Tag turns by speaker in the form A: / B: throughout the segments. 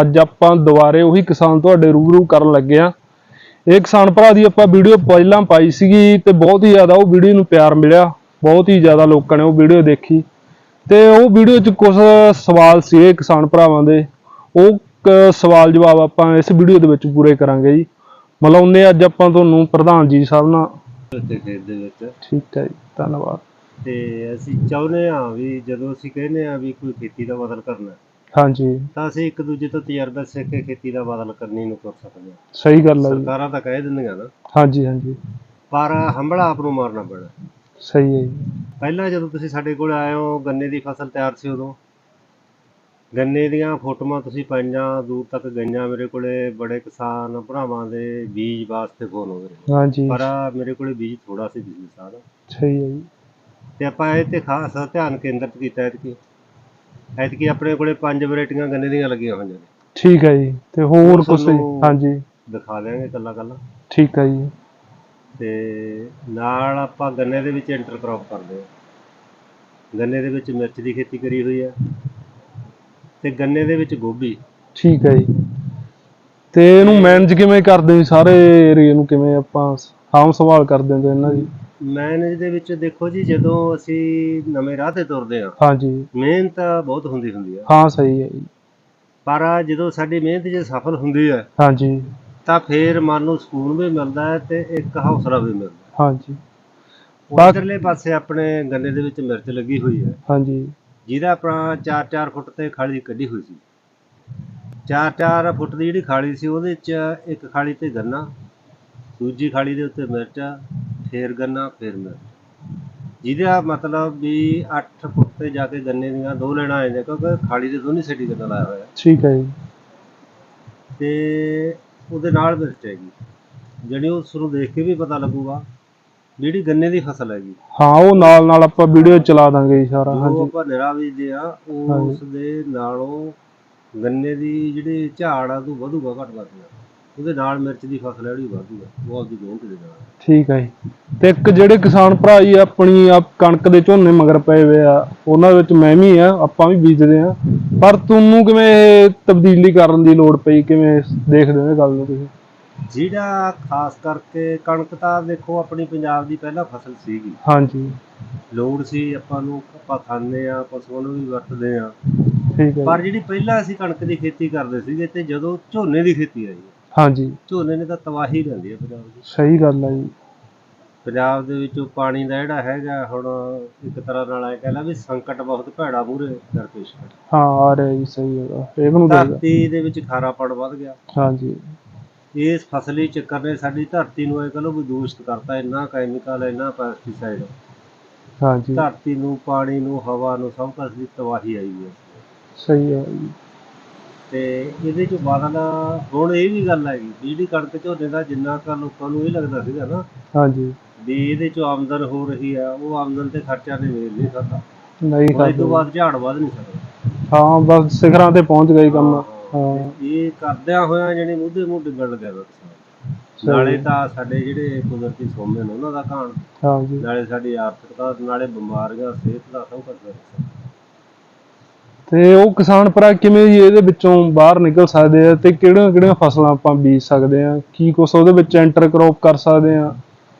A: ਅੱਜ ਆਪਾਂ ਦੁਬਾਰੇ ਉਹੀ ਕਿਸਾਨ ਤੁਹਾਡੇ ਰੂਬਰੂ ਕਰਨ ਲੱਗੇ ਆ ਇਹ ਕਿਸਾਨ ਭਰਾ ਦੀ ਆਪਾਂ ਵੀਡੀਓ ਪਹਿਲਾਂ ਪਾਈ ਸੀਗੀ ਤੇ ਬਹੁਤ ਹੀ ਜ਼ਿਆਦਾ ਉਹ ਵੀਡੀਓ ਨੂੰ ਪਿਆਰ ਮਿਲਿਆ। ਬਹੁਤ ਹੀ ਜ਼ਿਆਦਾ ਲੋਕਾਂ ਨੇ ਉਹ ਵੀਡੀਓ ਦੇਖੀ। ਤੇ ਉਹ ਵੀਡੀਓ 'ਚ ਕੁਝ ਸਵਾਲ ਸੀਗੇ ਕਿਸਾਨ ਭਰਾਵਾਂ ਦੇ। ਉਹ ਸਵਾਲ ਜਵਾਬ ਆਪਾਂ ਇਸ ਵੀਡੀਓ ਦੇ ਵਿੱਚ ਪੂਰੇ ਕਰਾਂਗੇ ਜੀ। ਮਿਲਾਉਂਦੇ ਅੱਜ ਆਪਾਂ ਤੁਹਾਨੂੰ ਪ੍ਰਧਾਨ ਜੀ ਸਾਹਿਬ ਨਾਲ।
B: ਦੇ ਵਿੱਚ।
A: ਠੀਕ ਹੈ ਜੀ ਧੰਨਵਾਦ।
B: ਤੇ ਅਸੀਂ ਚਾਹੁੰਦੇ ਹਾਂ ਵੀ ਜਦੋਂ ਅਸੀਂ ਕਹਿੰਦੇ ਹਾਂ ਵੀ ਕੋਈ ਖੇਤੀ ਦਾ ਬਦਲ ਕਰਨਾ
A: ਹਾਂਜੀ।
B: ਤਾਂ ਅਸੀਂ ਇੱਕ ਦੂਜੇ ਤੋਂ ਤਜਰਬਾ ਸਿੱਖ ਕੇ ਖੇਤੀ ਦਾ ਬਦਲ ਕਰਨੀ ਨੂੰ ਕਰ ਸਕਦੇ ਹਾਂ।
A: ਸਹੀ ਗੱਲ ਹੈ ਜੀ।
B: ਸਰਕਾਰਾਂ ਤਾਂ ਕਹਿ ਦਿੰਦੀਆਂ ਨਾ।
A: ਹਾਂਜੀ ਹਾਂਜੀ।
B: ਪਰ ਹੰਬੜਾ ਆਪ ਨੂੰ ਮਾਰਨਾ ਪੈਣਾ।
A: ਸਹੀ ਹੈ ਜੀ।
B: ਪਹਿਲਾਂ ਜਦੋਂ ਤੁਸੀਂ ਸਾਡੇ ਕੋਲ ਆਏ ਹੋ ਗੰਨੇ ਦੀ ਫਸਲ ਤਿਆਰ ਸੀ ਉਦੋਂ? ਗੰਨੇ ਦੀਆਂ ਫੋਟੋਆਂ ਤੁਸੀਂ ਪਾਈਆਂ ਦੂਰ ਤੱਕ ਗਈਆਂ ਮੇਰੇ ਕੋਲੇ ਬੜੇ ਕਿਸਾਨ ਭਰਾਵਾਂ ਦੇ ਬੀਜ ਵਾਸਤੇ ਫੋਨ ਹੋ ਗਏ
A: ਹਾਂਜੀ।
B: ਪਰ ਮੇਰੇ ਕੋਲੇ ਬੀਜ ਥੋੜਾ ਸੀ ਪਿਛਲੇ ਸਾਲ।
A: ਸਹੀ ਹੈ ਜੀ।
B: ਤੇ ਆਪਾਂ ਇਹ ਤੇ ਖਾਸ ਧਿਆਨ ਕੇਂਦਰਿਤ ਕੀਤਾ ਐਤਕੀ। ਐਤਕੀ ਆਪਣੇ ਕੋਲੇ ਪੰਜ ਵੈਰਾਈਟੀਆਂ ਗੰਨੇ ਦੀਆਂ ਲੱਗੀਆਂ ਹੋਈਆਂ ਨੇ।
A: ਠੀਕ ਹੈ ਜੀ ਤੇ ਹੋਰ ਕੁਝ
B: ਤੁਹਾਨੂੰ-
A: ਹਾਂਜੀ।
B: ਦਿਖਾ ਦਿਆਂਗੇ ਕੱਲਾ ਕੱਲਾ।
A: ਠੀਕ ਹੈ ਜੀ।
B: ਤੇ ਨਾਲ ਆਪਾਂ ਗੰਨੇ ਦੇ ਵਿੱਚ ਇੰਟਰ ਕ੍ਰੌਪ ਕਰਦੇ ਹਾਂ। ਗੰਨੇ ਦੇ ਵਿੱਚ ਮਿਰਚ ਦੀ ਖੇਤੀ ਕਰੀ ਹੋਈ ਹੈ। ਤੇ ਗੰਨੇ ਦੇ ਵਿੱਚ ਗੋਭੀ।
A: ਠੀਕ ਹੈ ਜੀ। ਤੇ ਇਹਨੂੰ ਮੈਨੇਜ ਕਿਵੇਂ ਕਰਦੇ ਜੀ? ਸਾਰੇ ਏਰੀਆ ਨੂੰ ਕਿਵੇਂ ਆਪਾਂ ਸਾਂਭ ਸੰਭਾਲ ਕਰਦੇ ਹਾਂ ਇਹਨਾਂ ਦੀ।
B: ਮੈਨੇਜ ਦੇ ਵਿੱਚ ਦੇਖੋ ਜੀ ਜਦੋਂ ਅਸੀਂ ਨਵੇਂ ਰਾਹ ਤੇ ਤੁਰਦੇ ਹਾਂ
A: ਹਾਂਜੀ।
B: ਮਿਹਨਤ ਬਹੁਤ ਹੁੰਦੀ ਹੁੰਦੀ ਹੈ
A: ਹਾਂ ਸਹੀ ਹੈ ਜੀ।
B: ਪਰ ਜਦੋਂ ਸਾਡੀ ਮਿਹਨਤ ਜੇ ਸਫਲ ਹੁੰਦੀ ਹੈ
A: ਹਾਂਜੀ।
B: ਤਾਂ ਫੇਰ ਮਨ ਨੂੰ ਸਕੂਨ ਵੀ ਮਿਲਦਾ ਹੈ ਤੇ ਇੱਕ ਹੌਸਲਾ ਵੀ ਮਿਲਦਾ ਹੈ।
A: ਹਾਂਜੀ। ਬਾਕ-
B: ਉਧਰਲੇ ਪਾਸੇ ਆਪਣੇ ਗੰਨੇ ਦੇ ਵਿੱਚ ਮਿਰਚ ਲੱਗੀ ਹੋਈ ਹੈ।
A: ਹਾਂਜੀ।
B: ਜਿਹਦਾ ਆਪਣਾ 4-4 ਫੁੱਟ ਤੇ ਖਾਲੀ ਕੱਢੀ ਹੋਈ ਸੀ। 4-4 ਫੁੱਟ ਦੀ ਜਿਹੜੀ ਖਾਲੀ ਸੀ ਉਹਦੇ 'ਚ ਇੱਕ ਖਾਲੀ ਤੇ ਗੰਨਾ ਦੂਜੀ ਖਾਲੀ ਦੇ ਉੱਤੇ ਮਿਰਚ ਫੇਰ ਗੰਨਾ ਫੇਰ ਮਿਰਚ। ਜਿਹਦਾ ਮਤਲਬ ਵੀ 8 ਫੁੱਟ ਤੇ ਜਾ ਕੇ ਗੰਨੇ ਦੀਆਂ ਦੋ ਲੈਣਾ ਆ ਜਾਂਦੀਆਂ ਕਿਉਂਕਿ ਖਾਲੀ ਦੇ ਦੋਨੀ ਸਿੱਟੀ ਗੰਨਾ ਲਾਇਆ ਹੋਇਆ।
A: ਠੀਕ ਹੈ ਜੀ।
B: ਤੇ ਉਹਦੇ ਨਾਲ ਮਿਰਚ ਹੈਗੀ। ਜਿਹੜੀ ਉਸ ਨੂੰ ਦੇਖ ਕੇ ਵੀ ਪਤਾ ਲੱਗੂਗਾ ਜਿਹੜੀ ਗੰਨੇ ਦੀ ਫਸਲ ਹੈਗੀ।
A: ਹਾਂ ਉਹ ਨਾਲ ਨਾਲ ਆਪਾਂ ਵੀਡੀਓ ਚਲਾ ਦਾਂਗੇ ਜੀ ਸਾਰਾ।
B: ਜੋ
A: ਹਾਂਜੀ।
B: ਆਪਾਂ ਨਿਰਾ ਬੀਜਦੇ ਆ ਉਸ ਦੇ ਨਾਲੋਂ ਗੰਨੇ ਦੀ ਜਿਹੜੀ ਝਾੜ ਆ ਉਹ ਵਧੂਗਾ ਘੱਟ ਵੱਧੂਗਾ ਉਹਦੇ ਨਾਲ ਮਿਰਚ ਦੀ ਫਸਲ ਹੈ ਜਿਹੜੀ ਵਧੂਗਾ ਉਹ ਆਪਦੀ ਮਿਹਨਤ ਦੇ ਨਾਲ।
A: ਠੀਕ ਹੈ ਜੀ। ਤੇ ਇੱਕ ਜਿਹੜੇ ਕਿਸਾਨ ਭਰਾ ਜੀ ਆਪਣੀ ਆ ਕਣਕ ਦੇ ਝੋਨੇ ਮਗਰ ਪਏ ਹੋਏ ਆ ਉਹਨਾਂ ਵਿੱਚ ਮੈਂ ਵੀ ਆ ਆਪਾਂ ਵੀ ਬੀਜਦੇ ਆ। ਪਰ ਤੁਹਾਨੂੰ ਕਿਵੇਂ ਇਹ ਤਬਦੀਲੀ ਕਰਨ ਦੀ ਲੋੜ ਪਈ? ਕਿਵੇਂ ਦੇਖਦੇ ਹੋ ਇਹ ਗੱਲ ਨੂੰ ਤੁਸੀਂ?
B: ਜਿਹੜਾ ਖਾਸ ਕਰਕੇ ਕਣਕ ਤਾਂ ਦੇਖੋ ਆਪਣੀ ਪੰਜਾਬ ਦੀ ਪਹਿਲਾ ਫਸਲ ਸੀਗੀ।
A: ਹਾਂਜੀ।
B: ਲੋੜ ਸੀ ਆਪਾਂ ਨੂੰ ਆਪਾਂ ਖਾਂਦੇ ਆ ਪਸ਼ੂਆਂ ਨੂੰ ਵੀ ਵਰਤਦੇ ਆ।
A: ਠੀਕ ਹੈ
B: ਪਰ। ਜਿਹੜੀ ਪਹਿਲਾਂ ਅਸੀਂ ਕਣਕ ਦੀ ਖੇਤੀ ਕਰਦੇ ਸੀਗੇ ਤੇ ਜਦੋਂ ਝੋਨੇ ਦੀ ਖੇਤੀ ਆਈ
A: ਹਾਂਜੀ।
B: ਝੋਨੇ ਨੇ ਤਾਂ ਤਬਾਹੀ ਲਿਆਂਦੀ ਆ ਪੰਜਾਬ ਦੀ।
A: ਸਹੀ ਗੱਲ ਹੈ ਜੀ।
B: ਪੰਜਾਬ ਦੇ ਵਿੱਚੋਂ ਪਾਣੀ ਦਾ ਜਿਹੜਾ ਹੈਗਾ ਹੁਣ ਇੱਕ ਤਰ੍ਹਾਂ ਨਾਲ ਐ ਕਹਿ ਲਾ ਵੀ ਸੰਕਟ ਬਹੁਤ ਭੈੜਾ ਮੂਰੇ ਦਰਪੇਸ਼ ਹੈ
A: ਹਾਂ ਆ ਰਿਹਾ ਜੀ ਸਹੀ ਹੈਗਾ ਇਹ ਨੂੰ ਦੇਗਾ
B: ਧਰਤੀ ਦੇ ਵਿੱਚ ਖਾਰਾਪਣ ਵੱਧ ਗਿਆ।
A: ਹਾਂਜੀ।
B: ਇਸ ਫਸਲੀ ਚੱਕਰ ਨੇ ਸਾਡੀ ਧਰਤੀ ਨੂੰ ਇਹ ਕਹਲੋ ਵੀ ਦੂਸ਼ਿਤ ਕਰਤਾ ਇੰਨਾ ਕੈਮੀਕਲ ਇੰਨਾ ਪੈਸਟੀਸਾਈਡ
A: ਹਾਂਜੀ।
B: ਧਰਤੀ ਨੂੰ ਪਾਣੀ ਨੂੰ ਹਵਾ ਨੂੰ ਸਭ ਕੁਝ ਦੀ ਤਬਾਹੀ ਆਈ ਹੈ।
A: ਸਹੀ ਹੈ ਜੀ।
B: ਤੇ ਇਹਦੇ ਚ ਬਾਦਲ ਹੁਣ ਇਹ ਵੀ ਗੱਲ ਹੈਗੀ ਵੀ ਜਿਹੜੀ ਕਣਕ ਝੋਨੇ ਦਾ ਜਿੰਨਾ ਕੁ ਲੋਕਾਂ ਨੂੰ ਇਹ ਲੱਗਦਾ ਸੀਗਾ ਨਾ
A: ਹਾਂਜੀ।
B: ਵੀ ਇਹਦੇ ਚੋਂ ਆਮਦਨ ਹੋ ਰਹੀ ਆ ਉਹ ਆਮਦਨ ਤੇ ਖਰਚਾ ਨੇ ਵੇਲ ਨਹੀਂ ਸਕਦਾ
A: ਨਹੀਂ
B: ਇਹ ਤੋਂ ਬਾਅਦ ਝਾੜ ਵੱਧ ਨਹੀਂ ਸਕਦਾ।
A: ਹਾਂ ਬਸ ਸਿਖਰਾਂ ਤੇ ਪਹੁੰਚ ਗਈ ਕੰਮ।
B: ਹਾਂ। ਇਹ ਕਰਦਿਆਂ ਹੋਇਆਂ ਜਿਹੜੀ ਮੁੱਦੇ ਮੂੰਹ ਡਿੱਗਣ ਲੱਗਿਆ ਵਾ ਕਿਸਾਨ ਨਾਲੇ ਤਾਂ ਸਾਡੇ ਜਿਹੜੇ ਕੁਦਰਤੀ ਸੋਮੇ ਨੇ ਉਹਨਾਂ ਦਾ ਘਾਣ।
A: ਹਾਂਜੀ।
B: ਨਾਲੇ ਸਾਡੀ ਆਰਥਿਕਤਾ ਨਾਲੇ ਬਿਮਾਰੀਆਂ ਸਿਹਤ ਦਾ ਸਭ ਕੁਝ ਦਾ
A: ਤੇ ਉਹ ਕਿਸਾਨ ਭਰਾ ਕਿਵੇਂ ਜੀ ਇਹਦੇ ਵਿੱਚੋਂ ਬਾਹਰ ਨਿਕਲ ਸਕਦੇ ਆ ਤੇ ਕਿਹੜੀਆਂ ਕਿਹੜੀਆਂ ਫਸਲਾਂ ਆਪਾਂ ਬੀਜ ਸਕਦੇ ਆ? ਕੀ ਕੁਛ ਉਹਦੇ ਵਿੱਚ ਐਂਟਰ ਕ੍ਰੌਪ ਕਰ ਸਕਦੇ ਆ?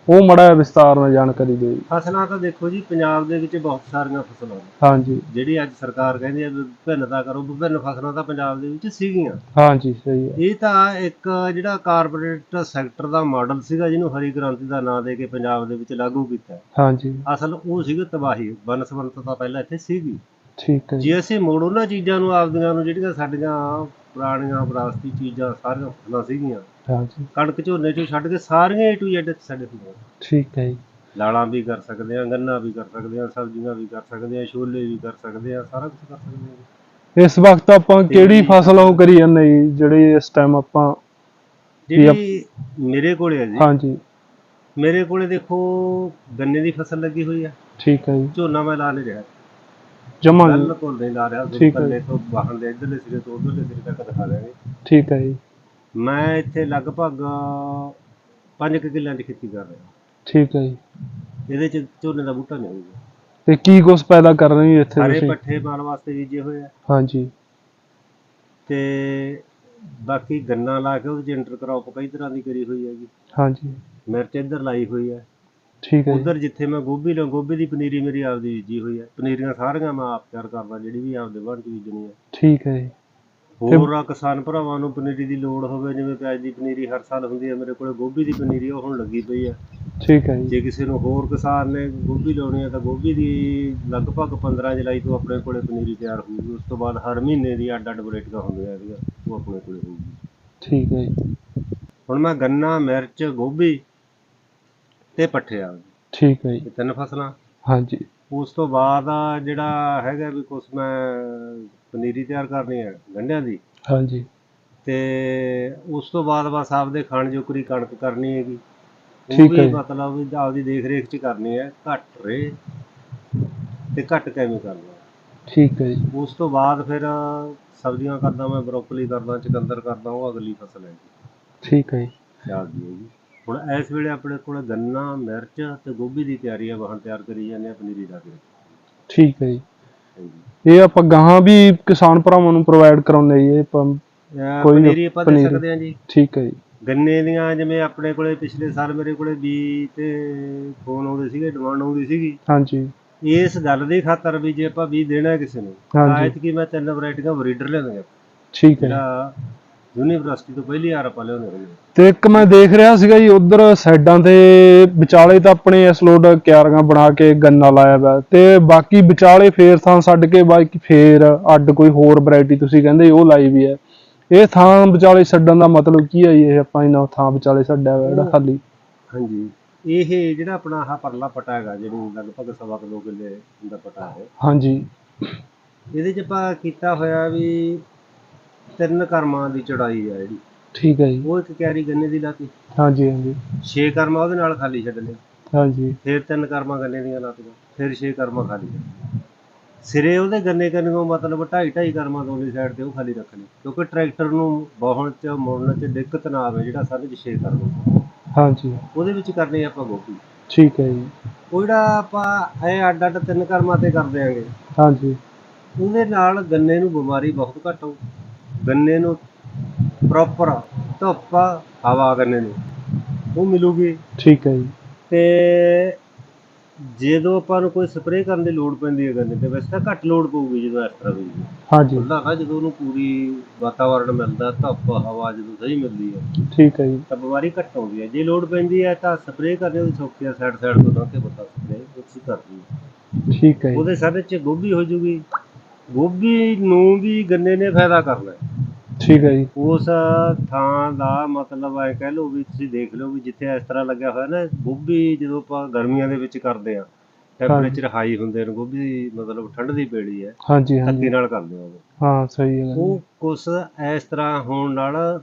A: ਉਹ ਮੜਾ ਵਿਸਤਾਰ ਨਾਲ ਜਾਣਕਾਰੀ ਦਿਓ ਜੀ।
B: ਫਸਲਾਂ ਤਾਂ ਦੇਖੋ ਜੀ ਪੰਜਾਬ ਦੇ ਵਿੱਚ ਬਹੁਤ ਸਾਰੀਆਂ ਫਸਲਾਂ ਨੇ।
A: ਹਾਂਜੀ।
B: ਜਿਹੜੀ ਅੱਜ ਸਰਕਾਰ ਕਹਿੰਦੀ ਹੈ ਵਿਭਿੰਨਤਾ ਕਰੋ ਵਿਭਿੰਨ ਫਸਲਾਂ ਤਾਂ ਪੰਜਾਬ ਦੇ ਵਿੱਚ ਸੀਗੀਆਂ।
A: ਹਾਂਜੀ ਸਹੀ ਹੈ।
B: ਇਹ ਤਾਂ ਇੱਕ ਜਿਹੜਾ ਕਾਰਪੋਰੇਟ ਸੈਕਟਰ ਦਾ ਮਾਡਲ ਸੀਗਾ ਜਿਹਨੂੰ ਹਰੀ ਕ੍ਰਾਂਤੀ ਦਾ ਨਾਂ ਦੇ ਕੇ ਪੰਜਾਬ ਦੇ ਵਿੱਚ ਲਾਗੂ ਕੀਤਾ।
A: ਹਾਂਜੀ।
B: ਅਸਲ ਉਹ ਸੀਗਾ ਤਬਾਹੀ ਬਨਸਬਨਤਾ ਪਹਿਲਾਂ ਇੱਥੇ ਸੀਗੀ।
A: ਠੀਕ ਹੈ ਜੀ।
B: ਜੇ ਅਸੀਂ ਮੁੜ ਉਹਨਾਂ ਚੀਜ਼ਾਂ ਨੂੰ ਆਪਦੀਆਂ ਨੂੰ ਜਿਹੜੀਆਂ ਸਾਡੀਆਂ ਪੁਰਾਣੀਆਂ ਵਿਰਾਸਤੀ ਚੀਜ਼ਾਂ ਸਾਰੀਆਂ ਫਸਲਾਂ ਸੀਗੀਆਂ
A: ਹਾਂਜੀ
B: ਕਣਕ ਝੋਨੇ ਚੋਂ ਛੱਡ ਕੇ ਸਾਰੀਆਂ ਏ ਟੂ ਜ਼ੈਡ ਸਾਡੇ ਕੋਲ
A: ਠੀਕ ਹੈ ਜੀ।
B: ਲਾਲਾਂ ਵੀ ਕਰ ਸਕਦੇ ਆ ਗੰਨਾ ਵੀ ਕਰ ਸਕਦੇ ਆ ਸਬਜ਼ੀਆਂ ਵੀ ਕਰ ਸਕਦੇ ਆ ਛੋਲੇ ਵੀ ਕਰ ਸਕਦੇ ਆ ਸਾਰਾ ਕੁਝ ਕਰ ਸਕਦੇ ਆ
A: ਇਸ ਵਕਤ ਆਪਾਂ ਕਿਹੜੀ ਫਸਲ ਉਹ ਕਰੀ ਜਾਂਦੇ ਜੀ ਜਿਹੜੀ ਇਸ ਟਾਈਮ ਆਪਾਂ
B: ਜਿਹੜੀ ਮੇਰੇ ਕੋਲੇ ਹੈ ਜੀ।
A: ਹਾਂਜੀ
B: ਮੇਰੇ ਕੋਲੇ ਦੇਖੋ ਗੰਨੇ ਦੀ ਫਸਲ ਲੱਗੀ ਹੋਈ ਆ।
A: ਠੀਕ ਹੈ ਜੀ।
B: ਝੋਨਾ ਮੈਂ ਲਾ ਨਹੀਂ ਰਿਹਾ
A: ਜਮਾ
B: ਬਿਲਕੁਲ ਨਹੀਂ ਲਾ ਰਿਹਾ
A: ਠੀਕ ਹੈ।
B: ਕੱਲੇ ਤੋਂ ਵਾਹਣ ਦੇ ਇਧਰਲੇ ਸਿਰੇ ਤੋਂ ਉਧਰਲੇ ਸਿਰੇ ਤੱਕ ਦਿਖਾ ਦਿਆਂਗੇ
A: ਠੀਕ ਹੈ ਜੀ।
B: ਮੈਂ ਇੱਥੇ ਲਗਭਗ 5 ਕਿੱਲਿਆਂ ਦੀ ਖੇਤੀ ਕਰ ਰਿਹਾ।
A: ਠੀਕ ਹੈ ਜੀ।
B: ਇਹਦੇ ਚ ਝੋਨੇ ਦਾ ਬੂਟਾ ਨਹੀਂ ਹੋਊਗਾ
A: ਤੇ ਕੀ ਕੁਛ ਪੈਦਾ ਕਰ ਰਹੇ ਜੀ ਇੱਥੇ ਤੁਸੀਂ?
B: ਪੱਠੇ ਪਾਉਣ ਵਾਸਤੇ ਬੀਜੇ ਹੋਏ ਆ।
A: ਹਾਂਜੀ।
B: ਤੇ ਬਾਕੀ ਗੰਨਾ ਲਾ ਕੇ ਉਹਦੇ ਚ ਇੰਟਰਕ੍ਰੌਪ ਕਈ ਤਰ੍ਹਾਂ ਦੀ ਕਰੀ ਹੋਈ ਹੈਗੀ।
A: ਹਾਂਜੀ।
B: ਮਿਰਚ ਇੱਧਰ ਲਾਈ ਹੋਈ ਹੈ।
A: ਠੀਕ ਹੈ
B: ਉਧਰ ਜਿੱਥੇ ਮੈਂ ਗੋਭੀ ਲਾ ਗੋਭੀ ਦੀ ਪਨੀਰੀ ਮੇਰੀ ਆਪਦੀ ਬੀਜੀ ਹੋਈ ਹੈ। ਪਨੀਰੀਆਂ ਸਾਰੀਆਂ ਮੈਂ ਆਪ ਤਿਆਰ ਕਰਦਾ ਜਿਹੜੀ ਵੀ ਆਪਦੇ ਬਣ ਚ ਬੀਜਣੀ ਹੈ।
A: ਠੀਕ ਹੈ ਜੀ।
B: ਹੋਰ ਆ ਕਿਸਾਨ ਭਰਾਵਾਂ ਨੂੰ ਪਨੀਰੀ ਦੀ ਲੋੜ ਹੋਵੇ ਜਿਵੇਂ ਪਿਆਜ਼ ਦੀ ਪਨੀਰੀ ਹਰ ਸਾਲ ਹੁੰਦੀ ਹੈ ਮੇਰੇ ਕੋਲ ਗੋਭੀ ਦੀ ਪਨੀਰੀ ਉਹ ਹੁਣ ਲੱਗੀ ਪਈ ਹੈ।
A: ਠੀਕ ਹੈ ਜੀ।
B: ਜੇ ਕਿਸੇ ਨੂੰ ਹੋਰ ਕਿਸਾਨ ਨੇ ਗੋਭੀ ਲਾਉਣੀ ਹੈ ਤਾਂ ਗੋਭੀ ਦੀ ਲਗਭਗ 15 ਜੁਲਾਈ ਤੋਂ ਆਪਣੇ ਕੋਲੇ ਪਨੀਰੀ ਤਿਆਰ ਹੋਊਗੀ। ਉਸ ਤੋਂ ਬਾਅਦ ਹਰ ਮਹੀਨੇ ਦੀ ਅੱਡ ਅੱਡ ਵੈਰਾਈਟੀਆਂ ਹੁੰਦੀਆਂ ਇਹਦੀਆਂ ਉਹ ਆਪਣੇ ਕੋਲੇ ਹੋਊਗੀ।
A: ਠੀਕ ਹੈ ਜੀ।
B: ਹੁਣ ਮੈਂ ਗੰਨਾ ਮਿਰਚ ਗੋਭੀ ਤੇ ਪੱਠਿਆ
A: ਠੀਕ ਹੈ ਜੀ।
B: ਇਹ ਤਿੰਨ ਫਸਲਾਂ।
A: ਹਾਂਜੀ।
B: ਉਸ ਤੋਂ ਬਾਅਦ ਜਿਹੜਾ ਹੈਗਾ ਵੀ ਕੁਛ ਮੈਂ ਪਨੀਰੀ ਤਿਆਰ ਕਰਨੀ ਹੈ ਗੰਢਿਆਂ ਦੀ।
A: ਹਾਂਜੀ।
B: ਤੇ ਉਸ ਤੋਂ ਬਾਅਦ ਬਸ ਆਪਦੇ ਖਾਣ ਜੋਕਰੀ ਕਣਕ ਕਰਨੀ ਹੈਗੀ। ਉਹ
A: ਠੀਕ ਹੈ
B: ਵੀ
A: ਜੀ।
B: ਮਤਲਬ ਵੀ ਆਪਦੀ ਦੇਖ ਰੇਖ ਚ ਕਰਨੀ ਹੈ ਘੱਟ ਰੇ ਤੇ ਘੱਟ ਕੈਮੀਕਲ ਨਾਲ
A: ਠੀਕ ਹੈ ਜੀ।
B: ਉਸ ਤੋਂ ਬਾਅਦ ਫਿਰ ਸਬਜ਼ੀਆਂ ਕਰਦਾ ਮੈਂ ਬਰੋਕਲੀ ਕਰਦਾ ਚੁਕੰਦਰ ਕਰਦਾ ਉਹ ਅਗਲੀ ਫਸਲ ਹੈ
A: ਠੀਕ ਹੈ ਜੀ।
B: ਪਿਆਜ਼ ਦੀ ਹੈਗੀ ਹੁਣ ਇਸ ਵੇਲੇ ਆਪਣੇ ਕੋਲ ਗੰਨਾ ਮਿਰਚ ਤੇ ਗੋਭੀ ਦੀ ਤਿਆਰੀ ਹੈ ਵਾਹਣ ਤਿਆਰ ਕਰੀ ਜਾਂਦੇ ਆ ਪਨੀਰੀ ਦਾ ਵੀ
A: ਠੀਕ ਹੈ ਜੀ। ਇਹ ਆਪਾਂ ਗਾਹਾਂ ਵੀ ਕਿਸਾਨ ਭਰਾਵਾਂ ਨੂੰ ਪ੍ਰੋਵਾਈਡ ਕਰਾਉਂਦੇ ਜੀ ਇਹ ਆਪਾਂ ਕੋਈ ਨੀ,
B: ਪਨੀਰੀ ਆਪਾਂ ਦੇ
A: ਪਨੀਰੀ।
B: ਸਕਦੇ ਹਾਂ ਜੀ।
A: ਠੀਕ ਹੈ ਜੀ।
B: ਗੰਨੇ ਦੀਆਂ ਜਿਵੇਂ ਆਪਣੇ ਕੋਲੇ ਪਿਛਲੇ ਸਾਲ ਮੇਰੇ ਕੋਲੇ ਬੀ ਤੇ ਫੋਨ ਆਉਂਦੇ ਸੀਗੇ ਡਿਮਾਂਡ ਆਉਂਦੀ ਸੀਗੀ।
A: ਹਾਂਜੀ।
B: ਇਸ ਗੱਲ ਦੀ ਖਾਤਰ ਵੀ ਜੇ ਆਪਾਂ ਬੀ ਦੇਣਾ ਹੈ ਕਿਸੇ ਨੂੰ
A: ਹਾਂਜੀ।
B: ਆਇਤ ਕੀ ਮੈਂ ਤਿੰਨ ਵੈਰਾਈਟੀਆਂ ਬਰੀਡਰ ਲਿਆਂਦੇ
A: ਠੀਕ ਹੈ। ਜੀ।
B: ਜਿਹੜਾ ਯੂਨੀਵਰਸਿਟੀ ਤੋਂ ਪਹਿਲੀ ਵਾਰ ਆਪਾਂ ਲਿਆਉਂਦੇ ਹੋਏ
A: ਤੇ ਇੱਕ ਮੈਂ ਦੇਖ ਰਿਹਾ ਸੀਗਾ ਜੀ ਉਧਰ ਸਾਈਡਾਂ ਤੇ ਵਿਚਾਲੇ ਤਾਂ ਆਪਣੇ ਇਸ ਲੋਡ ਕਿਆਰੀਆਂ ਬਣਾ ਕੇ ਗੰਨਾ ਲਾਇਆ ਵਾ ਤੇ ਬਾਕੀ ਵਿਚਾਲੇ ਫੇਰ ਥਾਂ ਛੱਡ ਕੇ ਬਾਕੀ ਫੇਰ ਅੱਡ ਕੋਈ ਹੋਰ ਵੈਰਾਈਟੀ ਤੁਸੀਂ ਕਹਿੰਦੇ ਉਹ ਲਾਈ ਵੀ ਹੈ। ਇਹ ਥਾਂ ਵਿਚਾਲੇ ਛੱਡਣ ਦਾ ਮਤਲਬ ਕੀ ਹੈ ਇਹ ਆਪਾਂ ਇਹਨਾਂ ਥਾਂ ਵਿਚਾਲੇ ਛੱਡਿਆ ਵਾ ਜਿਹੜਾ ਖਾਲੀ।
B: ਹਾਂਜੀ। ਇਹ ਜਿਹੜਾ ਆਪਣਾ ਆਹ ਪਰਲਾ ਪਟਾ ਹੈਗਾ ਜਿਹਨੂੰ ਲਗਭਗ ਸਵਾ ਕਿਲੋ ਕਿੱਲੇ ਦਾ ਪਟਾ ਹੈ।
A: ਹਾਂਜੀ।
B: ਇਹਦੇ ਚ ਆਪਾਂ ਕੀਤਾ ਹੋਇਆ ਵੀ ਤਿੰਨ ਕਰਮਾਂ ਦੀ ਚੜਾਈ ਹੈ ਜਿਹੜੀ।
A: ਠੀਕ ਹੈ ਜੀ।
B: ਉਹ ਇੱਕ ਕਿਆਰੀ ਗੰਨੇ ਦੀ ਲਾਤੀ।
A: ਹਾਂਜੀ ਹਾਂਜੀ।
B: ਛੇ ਕਰਮਾ ਉਹਦੇ ਨਾਲ ਖਾਲੀ ਛੱਡ ਲਿਆ
A: ਹਾਂਜੀ।
B: ਫਿਰ ਤਿੰਨ ਕਰਮਾਂ ਗੰਨੇ ਦੀਆਂ ਲਾਤੀਆਂ ਫਿਰ ਛੇ ਕਰਮਾਂ ਖਾਲੀ। ਸਿਰੇ ਉਹਦੇ ਗੰਨੇ ਕਰਨ ਨੂੰ ਮਤਲਬ ਢਾਈ ਢਾਈ ਕਰਮਾਂ ਦੋਲੀ ਸਾਈਡ ਤੇ ਉਹ ਖਾਲੀ ਰੱਖ ਲਈ ਕਿਉਂਕਿ ਟਰੈਕਟਰ ਨੂੰ ਵਾਹਣ ਚ ਮੋੜਨ ਚ ਦਿੱਕਤ ਨਾ ਆਵੇ ਜਿਹੜਾ ਸਾਡੇ ਚ ਛੇ ਕਰਮਾ।
A: ਹਾਂਜੀ।
B: ਉਹਦੇ ਵਿੱਚ ਕਰਨੀ ਆਪਾਂ ਗੋਪੀ
A: ਠੀਕ ਹੈ ਜੀ।
B: ਉਹ ਜਿਹੜਾ ਆਪਾਂ ਐ ਅੱਡ ਅੱਡ ਤਿੰਨ ਕਰਮਾਂ ਤੇ ਕਰ ਦਿਆਂਗੇ।
A: ਹਾਂਜੀ।
B: ਉਹਦੇ ਨਾਲ ਗੰਨੇ ਨੂੰ ਬਿਮਾਰੀ ਬਹੁਤ ਘੱਟ ਆਊ। ਗੰਨੇ ਨੂੰ ਪ੍ਰੋਪਰ ਧੁੱਪ ਹਵਾ ਗੰਨੇ ਨੂੰ ਉਹ ਮਿਲੂਗੀ।
A: ਠੀਕ ਹੈ ਜੀ।
B: ਤੇ ਜਦੋਂ ਆਪਾਂ ਨੂੰ ਕੋਈ ਸਪਰੇਅ ਕਰਨ ਦੀ ਲੋੜ ਪੈਂਦੀ ਹੈ ਗੰਨੇ ਤੇ ਵੈਸੇ ਤਾਂ ਘੱਟ ਲੋੜ ਪਊਗੀ ਜਦੋਂ ਇਸ ਤਰ੍ਹਾਂ ਦੀ
A: ਹਾਂਜੀ।
B: ਹੁੰਦਾ ਹੈ ਜਦੋਂ ਉਹਨੂੰ ਪੂਰੀ ਵਾਤਾਵਰਣ ਮਿਲਦਾ ਧੁੱਪ ਹਵਾ ਜਦੋਂ ਸਹੀ ਮਿਲਦੀ ਹੈ
A: ਠੀਕ ਹੈ ਜੀ।
B: ਤਾਂ ਬਿਮਾਰੀ ਘੱਟ ਆਉਂਦੀ ਹੈ। ਜੇ ਲੋੜ ਪੈਂਦੀ ਹੈ ਤਾਂ ਸਪਰੇਅ ਕਰਨੀ ਉਹਦੀ ਸੌਖੀ ਹੈ ਸਾਈਡ ਸਾਈਡ ਤੋਂ ਲਾ ਕੇ ਬੰਦਾ ਸਪਰੇਅ ਉੱਚੀ ਕਰਦੀ ਹੈ
A: ਠੀਕ ਹੈ ਜੀ।
B: ਉਹਦੇ ਸਾਰੇ ਚ ਗੋਭੀ ਹੋ ਜੂਗੀ। ਗੋਭੀ ਨੂੰ ਵੀ ਗੰਨੇ ਨੇ ਫਾਇਦਾ ਕਰਨਾ ਹੈ।
A: ਠੀਕ ਹੈ ਜੀ।
B: ਉਸ ਥਾਂ ਦਾ ਮਤਲਬ ਹੈ ਕਹਿ ਲਓ ਵੀ ਤੁਸੀਂ ਦੇਖ ਲਓ ਵੀ ਜਿੱਥੇ ਇਸ ਤਰ੍ਹਾਂ ਲੱਗਿਆ ਹੋਇਆ ਨਾ ਗੋਭੀ ਜਦੋਂ ਆਪਾਂ ਗਰਮੀਆਂ ਦੇ ਵਿੱਚ ਕਰਦੇ ਆ ਟੈਂਪਰੇਚਰ ਹਾਈ ਹੁੰਦੇ ਨੇ ਗੋਭੀ ਮਤਲਬ ਠੰਡ ਦੀ ਪੇੜੀ ਹੈ
A: ਹਾਂਜੀ ਹਾਂਜੀ।
B: ਧੱਕੇ ਨਾਲ ਕਰਦੇ ਆ ਉਹ
A: ਹਾਂ ਸਹੀ ਹੈ
B: ਉਹ ਕੁਛ ਇਸ ਤਰ੍ਹਾਂ ਹੋਣ ਨਾਲ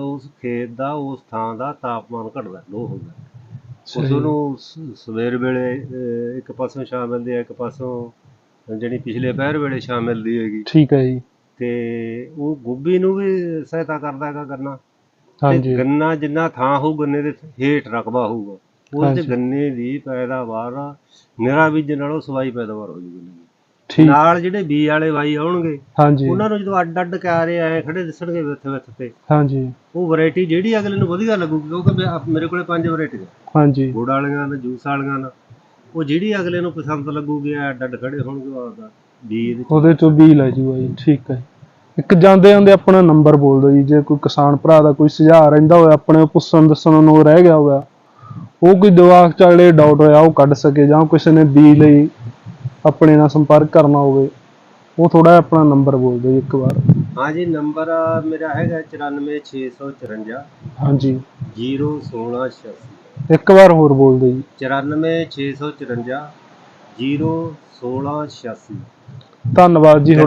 B: ਉਸ ਖੇਤ ਦਾ ਉਸ ਥਾਂ ਦਾ ਤਾਪਮਾਨ ਘਟਦਾ ਲੋ ਹੁੰਦਾ। ਉਸ
A: ਸਹੀ।
B: ਨੂੰ ਸ- ਸਵੇਰ ਵੇਲੇ ਇੱਕ ਪਾਸੋਂ ਛਾਂ ਮਿਲਦੀ ਹੈ ਇੱਕ ਪਾਸੋਂ ਜਿਹੜੀ ਪਿਛਲੇ ਪਹਿਰ ਵੇਲੇ ਛਾਂ ਮਿਲਦੀ ਹੈਗੀ
A: ਠੀਕ ਹੈ ਜੀ।
B: ਤੇ ਉਹ ਗੋਭੀ ਨੂੰ ਵੀ ਸਹਾਇਤਾ ਕਰਦਾ ਹੈਗਾ ਗੰਨਾ।
A: ਹਾਂਜੀ।
B: ਗੰਨਾ ਜਿੰਨਾ ਥਾਂ ਹੋਊ ਗੰਨੇ ਦੇ ਹੇਠ ਰਕਬਾ ਹੋਊਗਾ।
A: ਹਾਂਜੀ।
B: ਚ ਗੰਨੇ ਦੀ ਪੈਦਾਵਾਰ ਨਿਰਾ ਬੀਜ ਨਾਲੋਂ ਸਵਾਈ ਪੈਦਾਵਾਰ ਹੋ ਜੂਗੀ
A: ਠੀਕ।
B: ਨਾਲ ਜਿਹੜੇ ਬੀ ਵਾਲੇ ਬਾਈ ਆਉਣਗੇ
A: ਹਾਂਜੀ।
B: ਉਹਨਾਂ ਨੂੰ ਜਦੋਂ ਅੱਡ ਅੱਡ ਕਿਆਰੇ ਐ ਖੜੇ ਦਿਸਣਗੇ ਵਿੱਥ ਵਿੱਥ ਤੇ।
A: ਹਾਂਜੀ।
B: ਉਹ ਵੈਰਾਈਟੀ ਜਿਹੜੀ ਅਗਲੇ ਨੂੰ ਵਧੀਆ ਲੱਗੂਗੀ ਕਿਉਂਕਿ ਮੇਰੇ ਕੋਲੇ ਪੰਜ ਵੈਰਾਈਟੀ
A: ਹਾਂਜੀ।
B: ਗੁੜ ਵਾਲੀਆਂ ਨੇ ਜੂਸ ਵਾਲੀਆਂ ਨੇ ਉਹ ਜਿਹੜੀ ਅਗਲੇ ਨੂੰ ਪਸੰਦ ਲੱਗੂਗੀ ਅੱਡ ਅੱਡ ਖੜੇ ਹੋਣਗੇ ਉਹ ਆਪਦਾ ਬੀ ਇਹਦੇ ਚ।
A: ਉਹਦੇ ਚੋਂ ਵੀ ਲੈ ਜੂਗਾ ਜੀ ਠੀਕ ਹੈ ਇੱਕ ਜਾਂਦੇ ਜਾਂਦੇ ਆਪਣਾ ਨੰਬਰ ਬੋਲ ਦਿਓ ਜੀ ਜੇ ਕੋਈ ਕਿਸਾਨ ਭਰਾ ਦਾ ਕੋਈ ਸੁਝਾਅ ਰਹਿੰਦਾ ਹੋਇਆ ਆਪਣੇ ਪੁੱਛਣ ਦੱਸਣ ਨੂੰ ਰਹਿ ਗਿਆ ਹੋਇਆ ਉਹ ਕੋਈ ਦਿਮਾਗ ਚ ਅਗਲੇ ਡਾਊਟ ਹੋਇਆ ਉਹ ਕੱਢ ਸਕੇ ਜਾਂ ਕਿਸੇ ਨੇ ਬੀ ਲਈ ਆਪਣੇ ਨਾਲ ਸੰਪਰਕ ਕਰਨਾ ਹੋਵੇ ਉਹ ਥੋੜਾ ਆਪਣਾ ਨੰਬਰ ਬੋਲ ਦਿਓ ਜੀ ਇੱਕ ਵਾਰ।
B: ਹਾਂਜੀ ਨੰਬਰ ਮੇਰਾ ਹੈਗਾ 94654
A: ਹਾਂਜੀ।
B: 01686
A: ਇੱਕ ਵਾਰ ਹੋਰ ਬੋਲ ਦਿਓ ਜੀ
B: 94654 01686
A: ਧੰਨਵਾਦ ਜੀ ਤੁਹਾਡਾ।